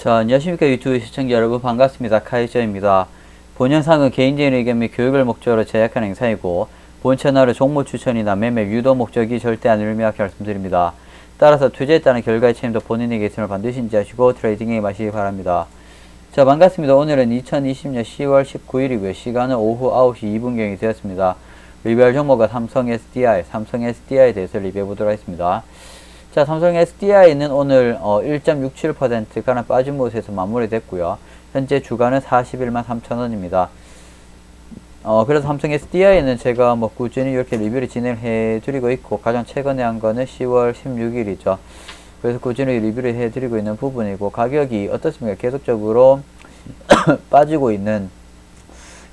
자, 안녕하십니까 유튜브 시청자 여러분 반갑습니다. 카이저입니다. 본 영상은 개인적인 의견 및 교육을 목적으로 제작한 행사이고 본 채널의 종목 추천이나 매매 유도 목적이 절대 아니를 명확히 말씀드립니다. 따라서 투자에 따른 결과의 책임도 본인에게 있음을 반드시 인지하시고 트레이딩에 임하시기 바랍니다. 자 반갑습니다. 오늘은 2020년 10월 19일이고요. 시간은 오후 9시 2분경이 되었습니다. 리뷰할 종목은 삼성 SDI, 삼성 SDI에 대해서 리뷰해 보도록 하겠습니다. 자, 삼성 SDI는 오늘 어, 1.67% 가량 빠진 모습에서 마무리됐고요. 현재 주가는 41만 3천 원입니다. 어, 그래서 삼성 SDI는 제가 뭐 꾸준히 이렇게 리뷰를 진행해 드리고 있고, 가장 최근에 한 거는 10월 16일이죠. 그래서 꾸준히 리뷰를 해 드리고 있는 부분이고, 가격이 어떻습니까? 계속적으로 빠지고 있는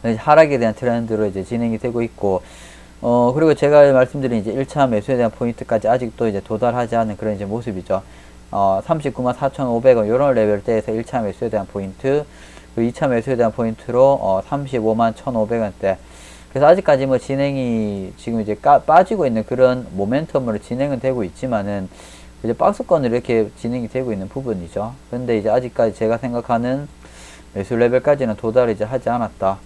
하락에 대한 트렌드로 이제 진행이 되고 있고, 어, 그리고 제가 말씀드린 이제 1차 매수에 대한 포인트까지 아직도 이제 도달하지 않은 그런 이제 모습이죠. 어, 39만 4,500원, 요런 레벨대에서 1차 매수에 대한 포인트, 그리고 2차 매수에 대한 포인트로, 어, 35만 1,500원대. 그래서 아직까지 뭐 진행이 지금 이제 까, 빠지고 있는 그런 모멘텀으로 진행은 되고 있지만은, 이제 박스권으로 이렇게 진행이 되고 있는 부분이죠. 근데 이제 아직까지 제가 생각하는 매수 레벨까지는 도달을 이제 하지 않았다.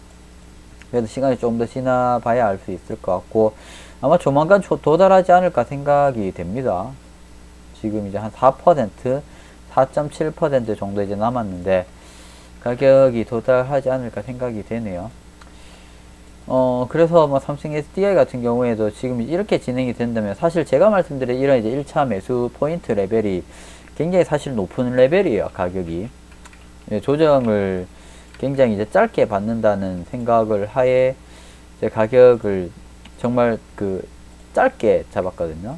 그래도 시간이 조금 더 지나 봐야 알 수 있을 것 같고 아마 조만간 조, 도달하지 않을까 생각이 됩니다. 지금 이제 한 4%, 4.7% 정도 이제 남았는데 가격이 도달하지 않을까 생각이 되네요. 어, 그래서 뭐 삼성 SDI 같은 경우에도 지금 이렇게 진행이 된다면 사실 제가 말씀드린 이런 이제 1차 매수 포인트 레벨이 굉장히 사실 높은 레벨이에요, 가격이. 예, 조정을 굉장히 이제 짧게 받는다는 생각을 하에 제 가격을 정말 그 짧게 잡았거든요.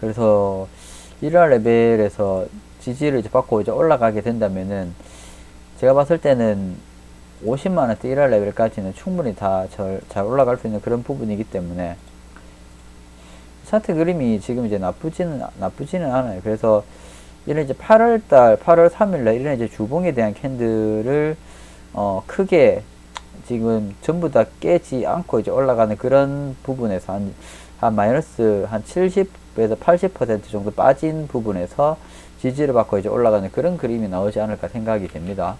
그래서 1화 레벨에서 지지를 이제 받고 이제 올라가게 된다면은 제가 봤을 때는 50만원대 1화 레벨까지는 충분히 다 잘 올라갈 수 있는 그런 부분이기 때문에 차트 그림이 지금 이제 나쁘지는 나쁘지는 않아요. 그래서 이런 이제 8월달, 8월 3일날 이런 이제 주봉에 대한 캔들을 어 크게 지금 전부 다 깨지 않고 이제 올라가는 그런 부분에서 한, 한 마이너스 한 70에서 80% 정도 빠진 부분에서 지지를 받고 이제 올라가는 그런 그림이 나오지 않을까 생각이 됩니다.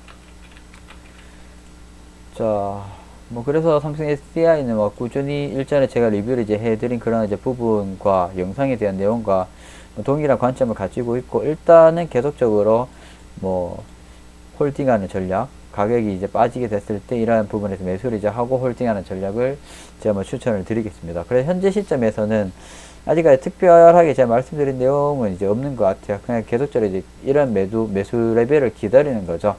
자, 뭐 그래서 삼성 SDI는 뭐 꾸준히 일전에 제가 리뷰를 이제 해드린 그런 이제 부분과 영상에 대한 내용과 뭐 동일한 관점을 가지고 있고 일단은 계속적으로 뭐 홀딩하는 전략 가격이 이제 빠지게 됐을 때 이러한 부분에서 매수를 이제 하고 홀딩하는 전략을 제가 뭐 추천을 드리겠습니다. 그래서 현재 시점에서는 아직까지 특별하게 제가 말씀드린 내용은 이제 없는 것 같아요. 그냥 계속적으로 이제 이런 매도 매수 레벨을 기다리는 거죠.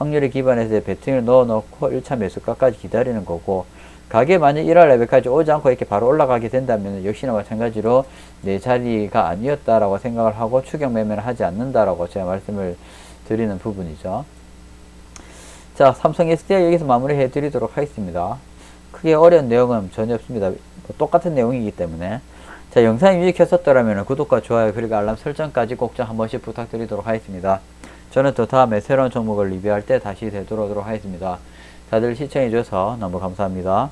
확률에 기반해서 베팅을 넣어 놓고 1차 매수가까지 기다리는 거고 가게 만약 1월 레벨까지 오지 않고 이렇게 바로 올라가게 된다면 역시나 마찬가지로 내 자리가 아니었다라고 생각을 하고 추격 매매를 하지 않는다라고 제가 말씀을 드리는 부분이죠. 자, 삼성 SDI 여기서 마무리 해 드리도록 하겠습니다. 크게 어려운 내용은 전혀 없습니다. 뭐 똑같은 내용이기 때문에. 자, 영상이 유익했었더라면 구독과 좋아요 그리고 알람 설정까지 꼭 좀 한 번씩 부탁드리도록 하겠습니다. 저는 또 다음에 새로운 종목을 리뷰할 때 다시 되돌아오도록 하겠습니다. 다들 시청해주셔서 너무 감사합니다.